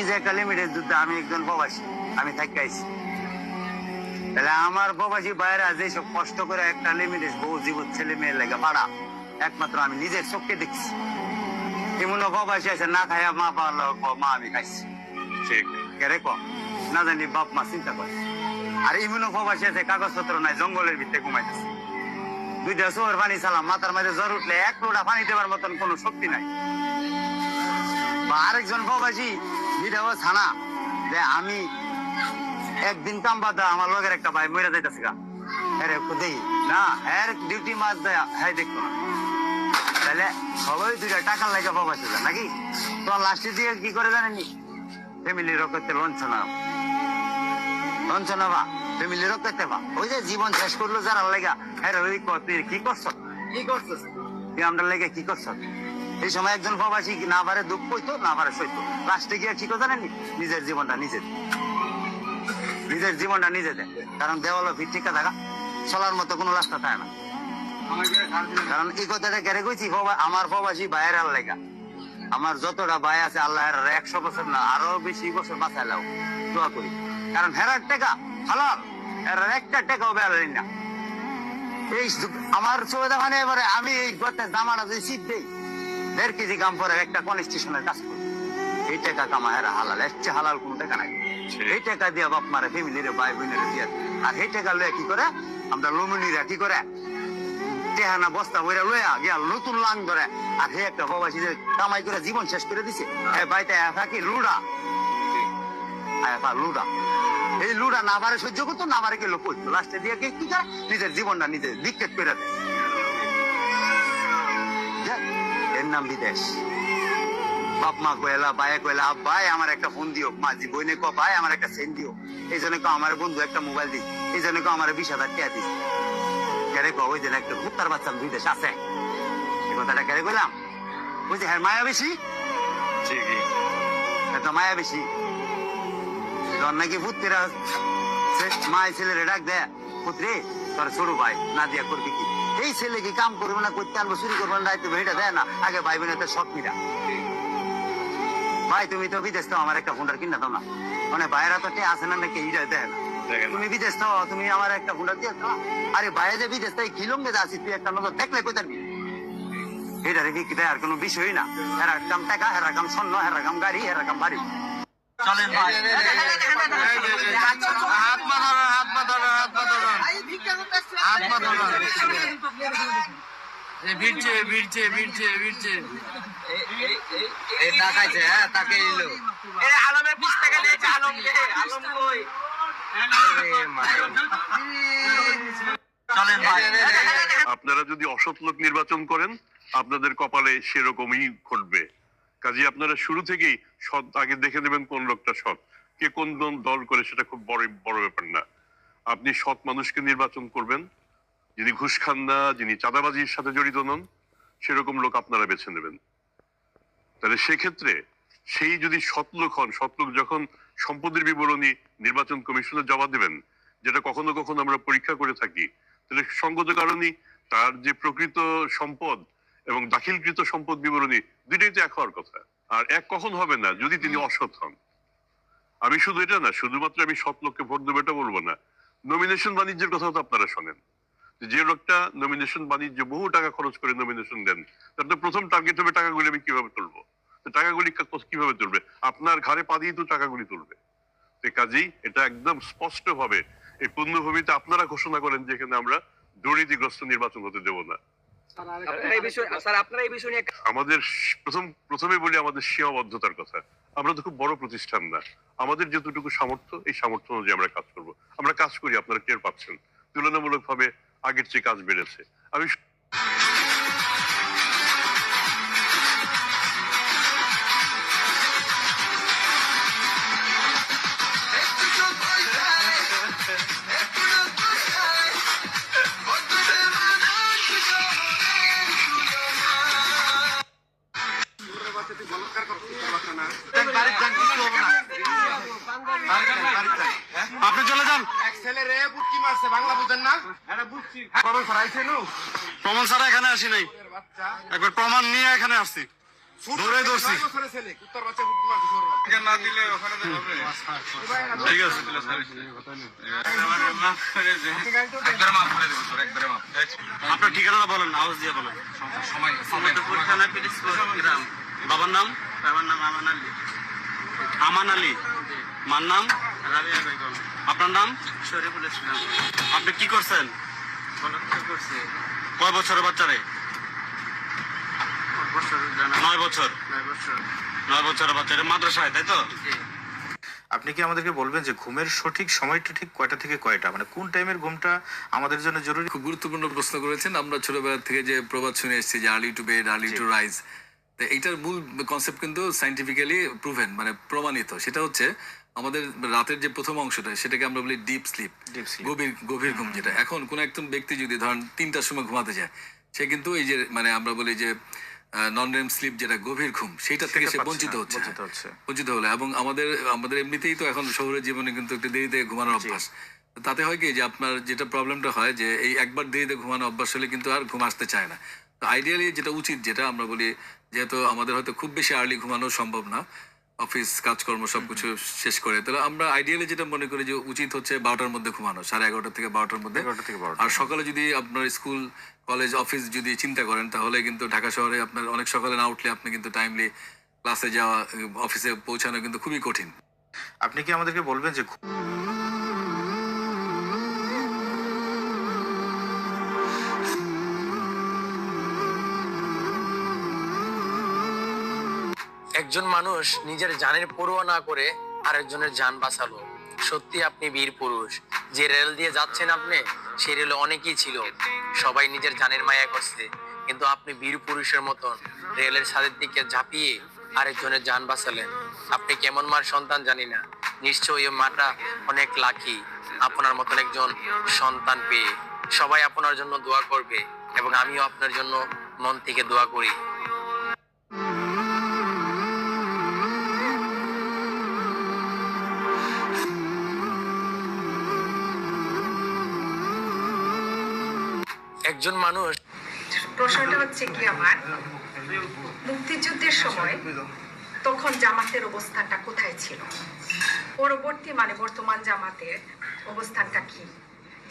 নিজে একটা যুদ্ধ আমি একজন প্রবাসী আমি তাহলে আমার প্রবাসী বাইরা যেসব কষ্ট করে একটা লিমিটেড বউ জীবন ছেলে মেয়ের লেগে পাড়া একমাত্র আমি নিজের চোখে দেখছি। এমন প্রবাসী আছে না খাইয়া মা পাওয়ার মা আমি খাইছি। কেরে কম না জানি বাপ মা চিন্তা করে। আর ইমিউনো প্রবাসী আছে কাগজপত্র নাই জঙ্গলের ভিতরে ঘুমাইতেছে। দুইটা চোর পানি চালাম মাথার মাঝে জ্বর উঠলে এক লোটা পানি দেওয়ার মতন কোনো শক্তি নাই। আরেকজন প্রবাসী যেটা ও ছানা। যে আমি একদিন কাম বাদ আমার লগের একটা ভাই মরে যাইতেছে গা। হ্যাঁ দেখি না হ্যাঁ ডিউটি মাছ দেয় হ্যাঁ দেখতো না তাহলে সবাই দুইটা টাকা লাগে প্রবাসী নাকি? তোমার লাস্টে দিয়ে কি করে জানেনি ফ্যামিলি রক্ষতে লঞ্চনা লঞ্চনা বা ফ্যামিলি রক্ষতে বা। ওই যে জীবন শেষ করল যারা লেগা হ্যাঁ ওই ক- করছ? কি করছিস তুই আমরা লেগে কি করছ? এই সময় একজন প্রবাসী না পারে দুঃখ হইতো, না পারে সইত। লাস্টে গিয়ে কি করে জানেনি নিজের জীবনটা নিজে নিজের জীবনটা নিজে দেয় কারণ দেওয়ালো টিকা থাকা, চলার মতো কোনো রাস্তা থাকে না। কারণ এই কথাটা কেড়ে কইছি আমার প্রবাসী আমার যতটা ভাই আছে আল্লাহ একশো বছর না, আরও বেশি বছর বাঁচাই লাও। দোয়া করি। কারণ হেরার টাকা হালাল। হেরার একটা টাকাও না। এই আমার সুবিধা এবারে আমি এই গতে জামাটা যদি শীত দেই দেড় কেজি কাম পরে একটা কোন স্টেশনের কাজ করি এই টাকা কামা হেরা হালাল এর চেয়ে হালাল কোনো টাকা নাই। এই টাকা দিয়া বাপ মারে ফ্যামিলির ভাই বোনের দিয়া আর এই টাকা লয়ে কি করে? আমরা লুমিনিরা কি করে? টেহানা বস্তা বইরা লইয়া গিয়া নতুন লাং ধরে। আর হে একটা প্রবাসী যে কামাই করে জীবন শেষ করে দিছে। হে বাইতে থাকি লুডা। আয়া লুডা। এই লুডা না পারে সহ্য করতো না পারে কি লোক লাস্টে দিয়ে কি কি করে? নিজের জীবনটা নিজে বিক্ষেপ করে দেয়। এর নাম বিদেশ। বাপ মা কয়লা বায়ে কয়লা ভাই আমার একটা ফোন দিও। মা জি বইনে ক ভাই আমার একটা সেন দিও। এই জন্য আমার বন্ধু একটা মোবাইল দিই। এই জন্য আমার বিশ হাজার টাকা দিস কেরে কো ওই দিন একটা কুত্তার বাচ্চা বিদেশ আছে। এই কথাটা কেরে কইলাম? ওই যে হ্যাঁ মায়া বেশি? ঠিকই এত মায়া বেশি। তোর নাকি পুত্রেরা মায় ছেলেরে ডাক দেয় পুত্রে তোর ছোট ভাই না দিয়া করবি কি এই ছেলে কি কাম করবে না করতে আনব চুরি করব না দায়িত্ব এটা দেয় না আগে ভাই বোনের সব মিরা ভাই তুমি তো বিদেশ তো আমার একটা ফোনটা কিনা দাও না মানে বাইরা তো টে আছে না নাকি এইটা দেয় না তুমি বিদেশ তো তুমি আমার একটা ফোনটা দিয়ে দাও আরে বাইরে যে বিদেশ তাই খিলঙ্গে যাচ্ছি তুই একটা নজর দেখলে কই তারবি এটা রেখে কি আর কোনো বিষয়ই না হেরা কাম টাকা হেরা কাম স্বর্ণ হেরা কাম গাড়ি হেরা কাম বাড়ি চলেন ভাই হাত মা ধরো হাত মা ধরো হাত মা ধরো হাত মা ধরো এ ভিড়ছে ভিড়ছে ভিড়ছে ভিড়ছে এই তাকাইছে হ্যাঁ তাকে এলো আলমের বিশ টাকা নিয়েছে আলম আলম কই আপনারা যদি অসৎ লোক নির্বাচন করেন আপনাদের কপালে সেরকমই ঘটবে কাজে আপনারা শুরু থেকেই সৎ আগে দেখে নেবেন কোন লোকটা সৎ কে কোন দল করে সেটা খুব বড় বড় ব্যাপার না আপনি সৎ মানুষকে নির্বাচন করবেন যিনি ঘুষ খান না যিনি চাঁদাবাজির সাথে জড়িত নন সেরকম লোক আপনারা বেছে নেবেন। তাহলে সেক্ষেত্রে সেই যদি সৎলোক হন সৎলোক যখন সম্পদের বিবরণী নির্বাচন কমিশনে জমা দেবেন যেটা কখনো কখনো আমরা পরীক্ষা করে থাকি তাহলে সঙ্গত কারণেই তার যে প্রকৃত সম্পদ এবং দাখিলকৃত সম্পদ বিবরণী দুইটাই তো এক হওয়ার কথা। আর এক কখন হবে না যদি তিনি অসৎ হন। আমি শুধু এটা না শুধুমাত্র আমি সৎ লোককে ভোট দেবো এটা বলব না। নমিনেশন বাণিজ্যের কথা তো আপনারা শোনেন। যে লোকটা নমিনেশন বাণিজ্য বহু টাকা খরচ করে নমিনেশন দেন তার তো প্রথম টার্গেট হবে টাকাগুলি আমি কীভাবে তুলবো? টাকাগুলি কীভাবে তুলবে? আপনার ঘরে পা দিয়ে তো টাকাগুলি তুলবে। কাজেই এটা একদম স্পষ্ট ভাবে এই পুণ্যভূমিতে আপনারা ঘোষণা করেন যে এখানে আমরা দুর্নীতিগ্রস্ত নির্বাচন হতে দেব না। আমাদের প্রথম প্রথমে বলি আমাদের সীমাবদ্ধতার কথা। আমরা তো খুব বড় প্রতিষ্ঠান না। আমাদের যতটুকু সামর্থ্য এই সামর্থ্য অনুযায়ী আমরা কাজ করব। আমরা কাজ করি আপনারা টের পাচ্ছেন। তুলনামূলক ভাবে আগের চেয়ে কাজ বেড়েছে। আমি প্রমাণ ছাড়া এখানে আসি নাই। একবার প্রমাণ নিয়ে এখানে আসছি। দৌড়ে ধরছি। ঠিক আছে। আপনার ঠিকানাটা বলেন আওয়াজ দিয়ে বলেন। বাবার নাম? বাবার নাম আমান আলী। আমান আলী। মার নাম? আপনার নাম? শরীফুল ইসলাম। আপনি কি করছেন? করছি কয় বছরের বাচ্চারে? নয় বছর। নয় বছরের বাচ্চারে মাদ্রাসায় তাই তো? আপনি কি আমাদেরকে বলবেন যে ঘুমের সঠিক সময়টা ঠিক কয়টা থেকে কয়টা? মানে কোন টাইমের ঘুমটা আমাদের জন্য জরুরি? খুব গুরুত্বপূর্ণ প্রশ্ন করেছেন। আমরা ছোটবেলা থেকে যে প্রবাদ শুনে এসেছি যে early to bed early to rise এইটার মূল কনসেপ্ট কিন্তু সাইন্টিফিক্যালি প্রুভেন মানে প্রমাণিত। সেটা হচ্ছে আমাদের রাতের যে প্রথম অংশটা সেটাকে আমরা বলি ডিপ স্লিপ গভীর গভীর ঘুম যেটা। এখন কোন একজন ব্যক্তি যদি ধরেন তিনটার সময় ঘুমাতে যায় সে কিন্তু এই যে মানে আমরা বলি যে নন রেম স্লিপ যেটা গভীর ঘুম সেইটা থেকে সে বঞ্চিত হচ্ছে। বঞ্চিত। হলো এবং আমাদের আমাদের এমনিতেই তো এখন শহরের জীবনে কিন্তু একটু দেরিতে ঘুমানোর অভ্যাস। তাতে হয় কি যে আপনার যেটা প্রবলেমটা হয় যে এই একবার দেরিতে ঘুমানো অভ্যাস হলে কিন্তু আর ঘুম আসতে চায় না। তো আইডিয়ালি যেটা উচিত যেটা আমরা বলি যেহেতু আমাদের হয়তো খুব বেশি আর্লি ঘুমানো সম্ভব না অফিস কাজকর্ম সবকিছু শেষ করে। তাহলে আমরা আইডিয়ালি যেটা মনে করি যে উচিত হচ্ছে বারোটার মধ্যে ঘুমানো সাড়ে এগারোটা থেকে বারোটার মধ্যে। 11টা থেকে 12টা। আর সকালে যদি আপনার স্কুল কলেজ অফিস যদি চিন্তা করেন তাহলে কিন্তু ঢাকা শহরে আপনার অনেক সকালে না উঠলে আপনি কিন্তু টাইমলি ক্লাসে যাওয়া অফিসে পৌঁছানো কিন্তু খুবই কঠিন। আপনি কি আমাদেরকে বলবেন যে একজন মানুষ নিজের জানের পরোয়া না করে আরেকজনের জান বাঁচালো। সত্যি আপনি বীর পুরুষ। যে রেল দিয়ে যাচ্ছেন আপনি, সেই রেলে অনেকেই ছিল। সবাই নিজের জানের মায়া করছে। কিন্তু আপনি বীর পুরুষের মতন রেলের ছাদের দিকে ঝাঁপিয়ে আরেকজনের জান বাঁচালেন। আপনি কেমন মার সন্তান জানি না। নিশ্চয়ই ওই মাটা অনেক লাকি। আপনার মতন একজন সন্তান পেয়ে সবাই আপনার জন্য দোয়া করবে এবং আমিও আপনার জন্য মন থেকে দোয়া করি। একজন মানুষ। প্রশ্নটা হচ্ছে কি আমার? মুক্তিযুদ্ধের সময় তখন জামাতের অবস্থানটা কোথায় ছিল? পরবর্তী মানে বর্তমান জামাতের অবস্থানটা কি?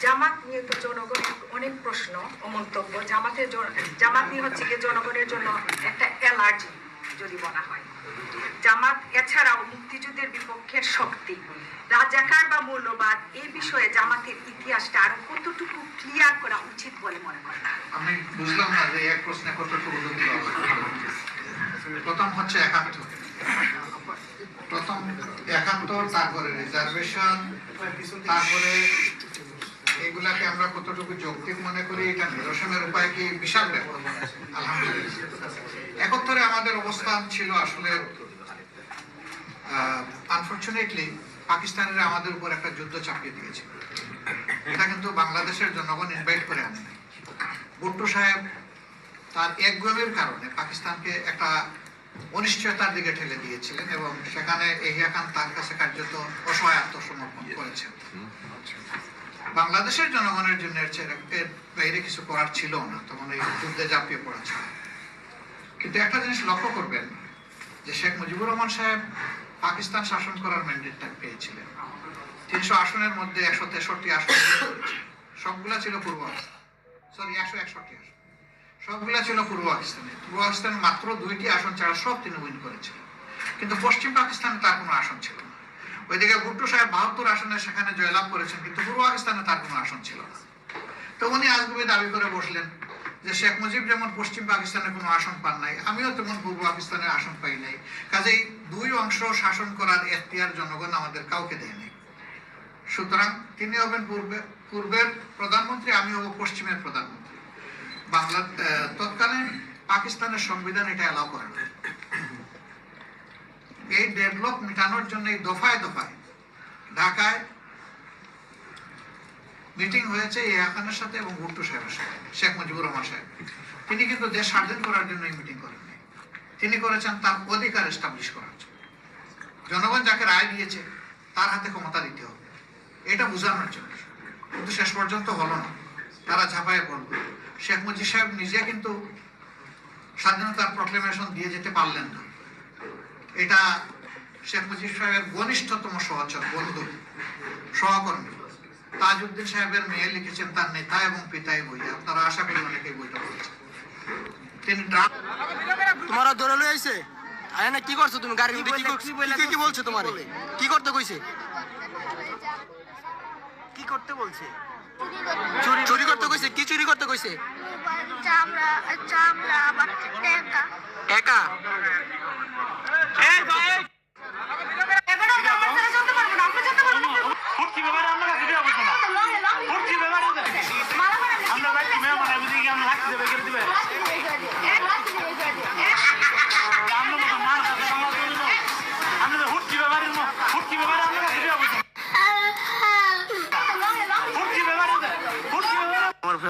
জামাত নিয়ে তো জনগণের অনেক প্রশ্ন ও মন্তব্য। জামাতের জামাত নিয়ে হচ্ছে কি জনগণের জন্য একটা অ্যালার্জি যদি বলা হয়। জামাত এছাড়াও মুক্তিযুদ্ধের বিপক্ষের শক্তি। রাজাকার বা মূল্যবাদ এই বিষয়ে জামাতের ইতিহাসটা আরও কতটুকু ক্লিয়ার করা উচিত বলে মনে করেন? আমি বুঝলাম না যে এক প্রশ্নে কতটুকু। প্রথম হচ্ছে একাত্তর। প্রথম একাত্তর, তারপরে রিজার্ভেশন তারপরে এগুলাকে আমরা কতটুকু যৌক্তিক মনে করি, এটা নিরসনের উপায় কি বিশাল ব্যাপার? আমাদের অবস্থান ছিল আসলে আনফর্চুনেটলি পাকিস্তানের আমাদের উপর একটা যুদ্ধ চাপিয়ে দিয়েছে। এটা কিন্তু বাংলাদেশের জনগণ ইনভাইট করে আনে। ভুট্টো সাহেব তার একগুমের কারণে পাকিস্তানকে একটা অনিশ্চয়তার দিকে ঠেলে দিয়েছিলেন এবং সেখানে এহিয়া খান তার কাছে কার্যত অসহায় আত্মসমর্পণ করেছেন। বাংলাদেশের জনগণের জন্য এর বাইরে কিছু করার ছিল না, তখন এই যুদ্ধে ঝাঁপিয়ে পড়া ছিল কিন্তু একটা জিনিস লক্ষ্য করবেন, যে শেখ মুজিবুর রহমান সাহেব পাকিস্তান শাসন করার ম্যান্ডেটটা পেয়েছিলেন। তিনশো আসনের মধ্যে একশো তেষট্টি আসন সবগুলা ছিল পূর্ব সরি একশো একষট্টি আসন। সবগুলা ছিল পূর্ব পাকিস্তানে পূর্ব পাকিস্তানে মাত্র দুইটি আসন ছাড়া সব তিনি উইন করেছিলেন। কিন্তু পশ্চিম পাকিস্তানে তার কোনো আসন ছিল না। ওইদিকে ভুট্টো সাহেব বাহাত্তর আসনে সেখানে জয়লাভ করেছেন, কিন্তু পূর্ব পাকিস্তানে তার কোনো আসন ছিল না। তো উনি আজগুবি দাবি করে বসলেন যে শেখ মুজিব যেমন পশ্চিম পাকিস্তানে কোনো আসন পান নাই, আমিও তেমন পূর্ব পাকিস্তানে আসন পাই নাই। কাজেই দুই অংশ শাসন করার এখতিয়ার জনগণ আমাদের কাউকে দেয় নাই। সুতরাং তিনি হবেন পূর্বে, পূর্বের প্রধানমন্ত্রী আমি হব পশ্চিমের প্রধানমন্ত্রী। বাংলা তৎকালীন পাকিস্তানের সংবিধান এটা অ্যালাউ করে না এই ডেভেলপ মেটানোর জন্য এই দফায় দফায় ঢাকায় মিটিং হয়েছে এই খানের সাথে এবং ভুট্টো সাহেবের সাথে, শেখ মুজিবুর রহমান সাহেব। তিনি কিন্তু দেশ স্বাধীন করার জন্য এই মিটিং করেননি। তিনি করেছেন তার অধিকার এস্টাবলিশ করার জন্য। জনগণ যাকে রায় দিয়েছে, তার হাতে ক্ষমতা দিতে হবে। এটা বোঝানোর জন্য। কিন্তু শেষ পর্যন্ত হলো না। তারা ঝাঁপায় পড়ল। শেখ মুজিব সাহেব নিজে কিন্তু স্বাধীনতার প্রক্লেমেশন দিয়ে যেতে পারলেন না। এটা শেখ মুজিব সাহেবের ঘনিষ্ঠতম সহচর বন্ধু সহকর্মী। তাজউদ্দিন সাহেবের মেয়ে লিখেছেন তার নেতা এবং পিতাই বই। আপনারা আশা করি অনেকেই বইটা পড়েছেন। তিনি তোমারা ধরে লই আইছে? আরে না কি করছ তুমি? গাড়ির মধ্যে কি করছ কি কি বলছো তোমার? কি করতে কইছে? কি করতে বলছে? চুরি করতে কইছে? কি চুরি করতে কইছে? চামড়া চামড়া আবার টেকা। একা আমার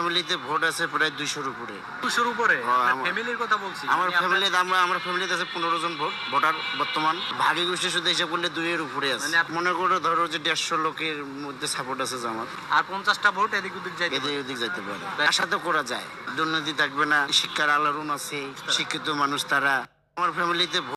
ফ্যামিলিতে ভোট আছে প্রায় দুইশোর উপরে। দুশোর উপরে? হ্যাঁ, আমার- ফ্যামিলির কথা বলছি। আমার মানে আপনার- ফ্যামিলিতে আমরা আমার ফ্যামিলিতে আছে পনেরো জন ভোট ভোটার বর্তমান। ভাগী গোষ্ঠী শুধু হিসাব করলে দুইয়ের উপরে আছে। মানে আপ- মনে করো ধরো যে দেড়শো লোকের মধ্যে সাপোর্ট আছে জামাত। আর পঞ্চাশটা ভোট এদিক ওদিক যাইতে এদের ওদিক যাইতে পারে। আশা তো করা যায়। দুর্নীতি থাকবে না। শিক্ষার আলোড়ন আছে। শিক্ষিত মানুষ তারা। আমার ফ্যামিলিতে